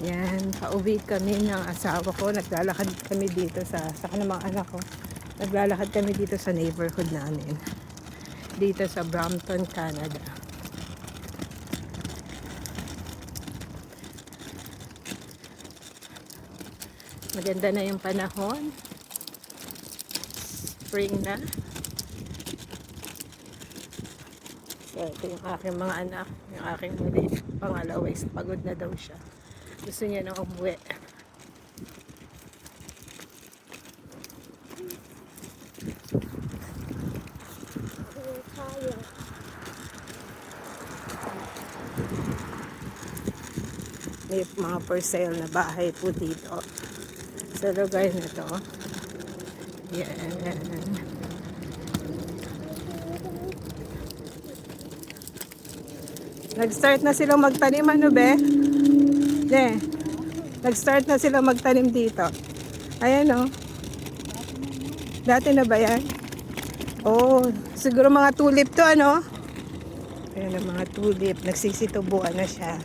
Yan, pauwi kami ng asawa ko. Naglalakad kami dito sa, sa ng mga anak ko. Naglalakad kami dito sa neighborhood namin. Dito sa Brampton, Canada. Maganda na yung panahon. Spring na. So, ito yung aking mga anak. Yung aking muli. Pangalawa is pagod na daw siya. Gusto niya nang umuwi. May mga for sale na bahay po dito. Sa lugar na to. Yan. Nag-start na silang magtanim ano be? Ne. Nag-start na silang magtanim dito. Ayan oh. Dati na ba yan? Oh, siguro mga tulip to ano? Ayan ang mga tulip. Nagsisitubuan na siya.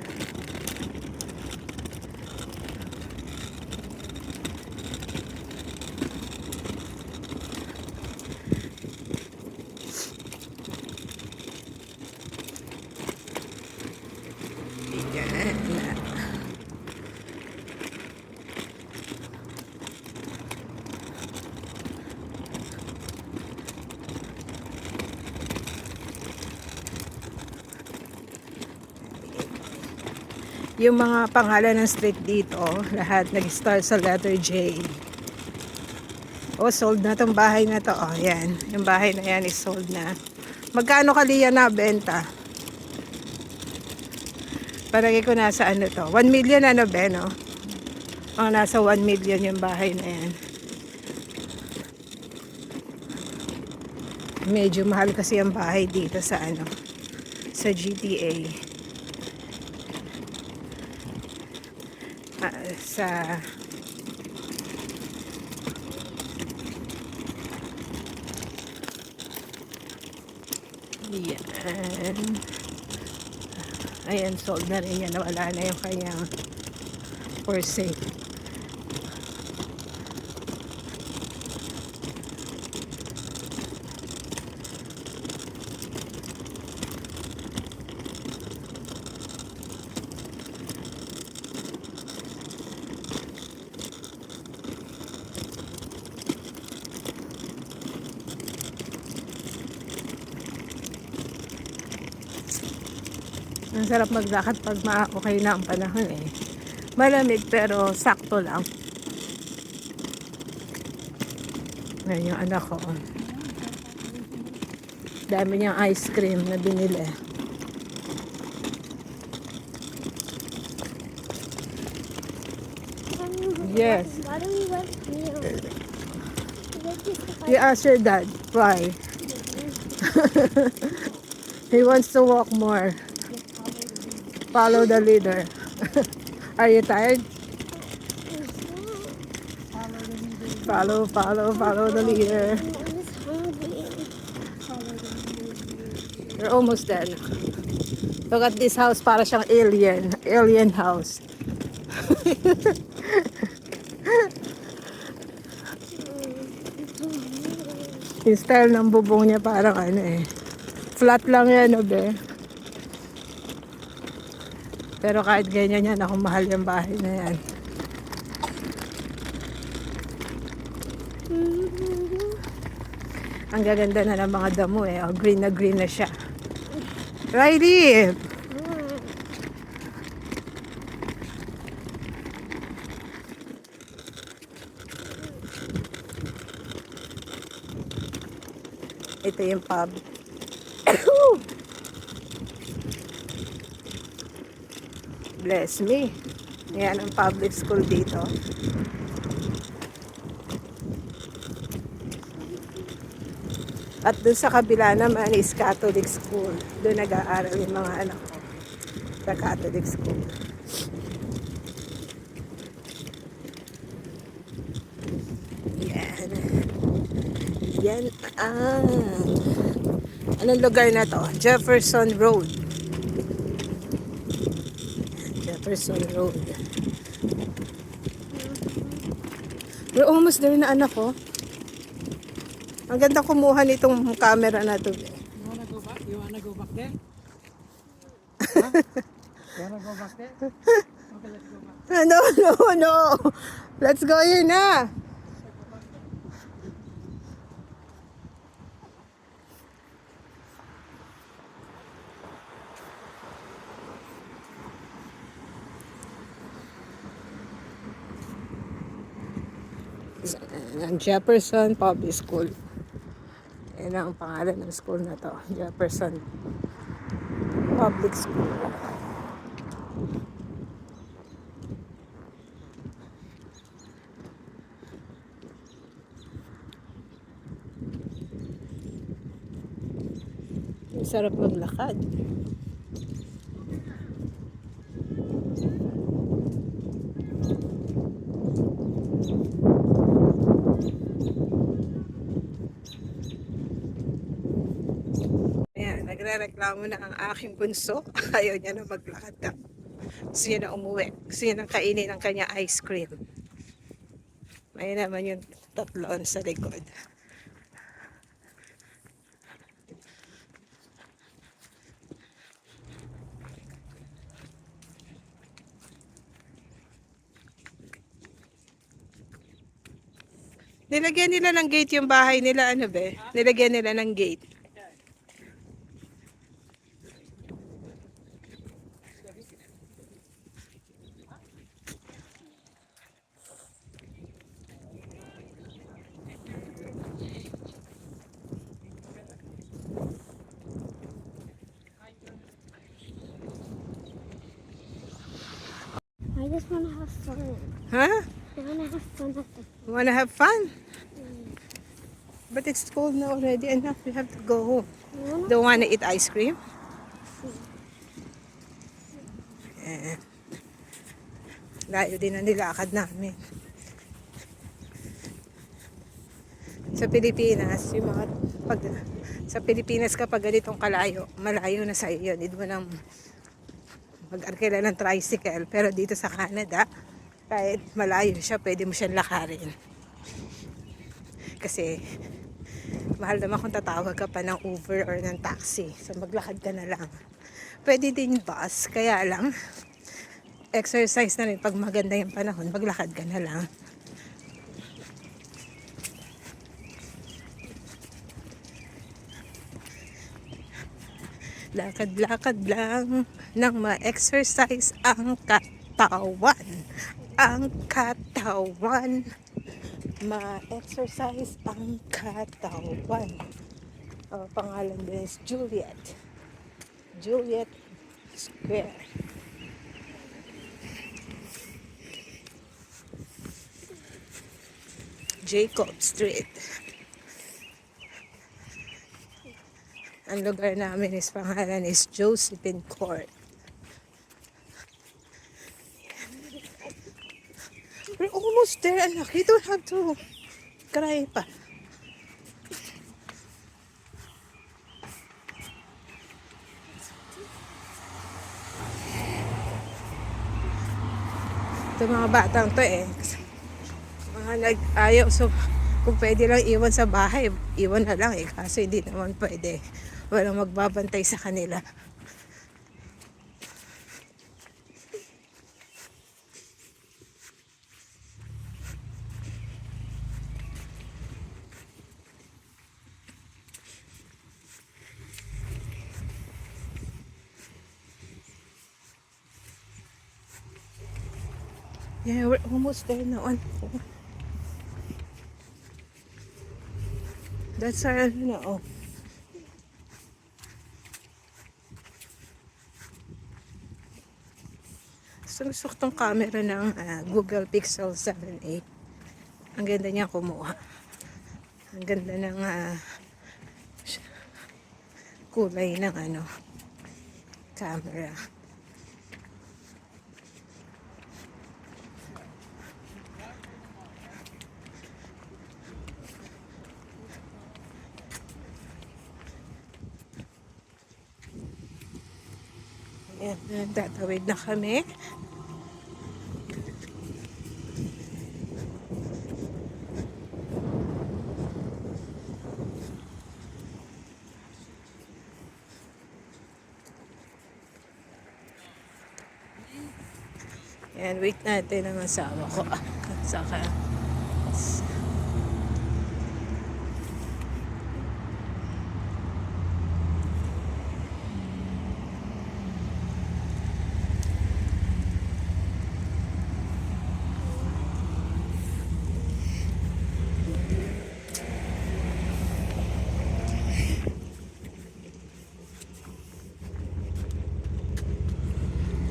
Yung mga pangalan ng street dito, lahat nag-start sa letter J. Oh, sold na tong bahay na to. Oh, yan. Yung bahay na yan is sold na. Magkano kaliya na benta? Parang ko nasa ano to. 1 million ano be, no? Oh, nasa 1 million yung bahay na yan. Medyo mahal kasi ang bahay dito sa ano, sa GTA. Ah, sa Yan. Ayan, sold na rin yan. Nawala na yung kanyang for sale. Ang sarap maglakad pag ma okay na ang panahon eh. Malamig pero sakto lang. Ngayon yung anak ko. Dami niyang ice cream na binili. Yes. Why do we want meal? You ask your dad why. he wants to walk more. Follow the leader. Are you tired? Follow, follow, follow the leader. We're almost done. Look at this house, para siyang alien. Alien house. Yung style ng bubong niya parang ano eh. Flat lang yan, obe. Pero kahit ganyan yan, ako mahal yung bahay na yan. Ang gaganda na ng mga damo eh. Oh, green na green na siya. Riley! Ito yung pub. Bless me. Yan ang public school dito. At doon sa kabila naman is Catholic school. Doon nag-aaral yung mga anak ko. Sa Catholic school. Yan. Yan ang... Anong lugar na to? Jefferson Road. Jefferson Road. We're almost there na anak ko. Ang ganda kumuha nitong camera na to. You wanna go back? You wanna go back there? Huh? You wanna go back there? Okay, let's go back. No, no, no. Let's go here na. Ang Jefferson Public School. Yan ang pangalan ng school na to. Jefferson Public School. Sarap maglakad. Ayan, nagre-reklamo na ang aking bunso. Ayaw niya na maglakad na. Gusto niya na umuwi. Gusto niya nang kainin ang kanya ice cream. May naman yung tatlon sa likod. Nilagyan nila ng gate yung bahay nila, ano be? Nilagyan nila ng gate. I just want to have fun. Huh? I want to have fun the Wanna have fun? But it's cold now already. Enough, we have to go home. Wanna? Don't wanna eat ice cream? Eh. Layo din ang nilakad namin. Sa Pilipinas, yung mga pag, sa Pilipinas kapag ganitong kalayo, malayo na sa iyo. Hindi mo nang mag-arkila ng tricycle. Pero dito sa Canada, kahit malayo siya, pwede mo siyang lakarin. Kasi mahal naman kung tatawag ka pa ng Uber or ng taxi. So maglakad ka na lang. Pwede din bus, kaya lang exercise na rin pag maganda yung panahon, maglakad ka na lang. Lakad-lakad lang nang ma-exercise ang katawan. Ang katawan. Ma-exercise ang katawan. Ang pangalan din is Juliet. Juliet Square. Jacob Street. Ang lugar namin is pangalan is Josephine Court. We're almost there, anak. You don't have to cry pa. Ito mga batang to eh. Mga nag-ayaw. So, kung pwede lang iwan sa bahay, iwan na lang eh. Kaso hindi naman pwede. Walang magbabantay sa kanila. Yeah, we're almost there now. Ano? That's our, ano na, oh. Gusto tong camera ng ah, Google Pixel 7a. Ang ganda niya kumuha. Ang ganda ng ah, kulay ng ano camera. Ayan, tatawid na kami. Yan, wait natin ang asawa ko. Saka,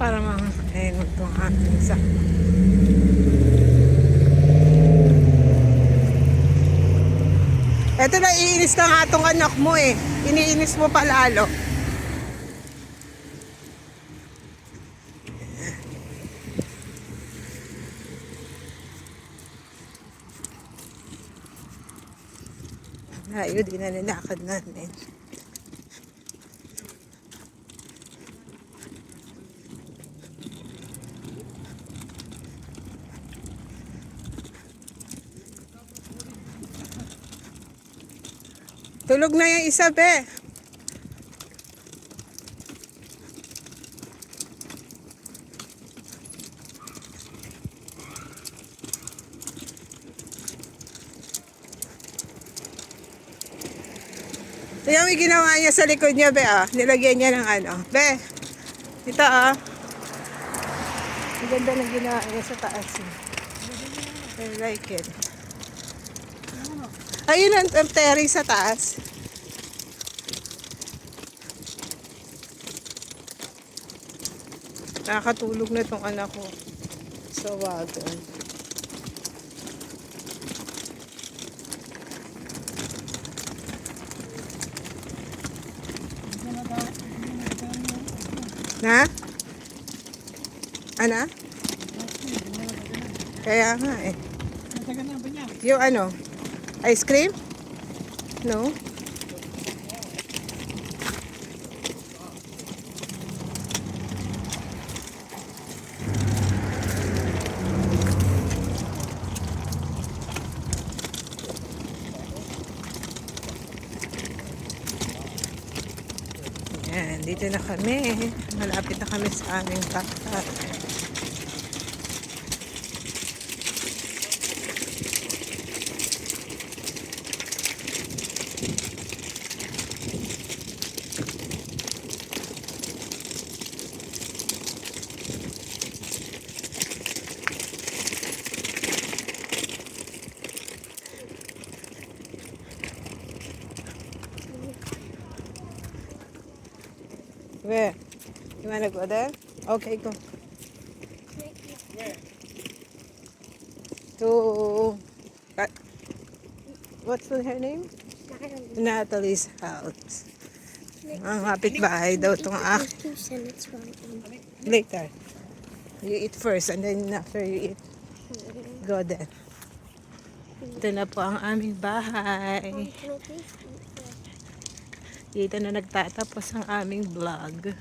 para mga ayun itong aking sa Eto na, iinis na nga itong anak mo eh. Iniinis mo pa lalo. Layo, di na nilakad namin. Tulog na yung isa, be. Mo yung ginawa niya sa likod niya, be, ah. Nilagyan niya ng ano. Be, ito, ah. Ang ganda ng ginawa niya sa taas. eh. I like it. Ayun ang ang terrace sa taas. Nakakatulog na tong anak ko sa wagon. Na? Ana? Kaya nga eh. Yung ano? Ice cream? No? Yan, dito na kami. Malapit na kami sa aming backpack. Where? You wanna go there? Okay, go. To... Ka- What's her name? Natalie's house. Ang hapit bahay daw itong ak. Later. You eat first and then after you eat, go there. Ito na po ang aming bahay. Dito na nagtatapos ang aming vlog.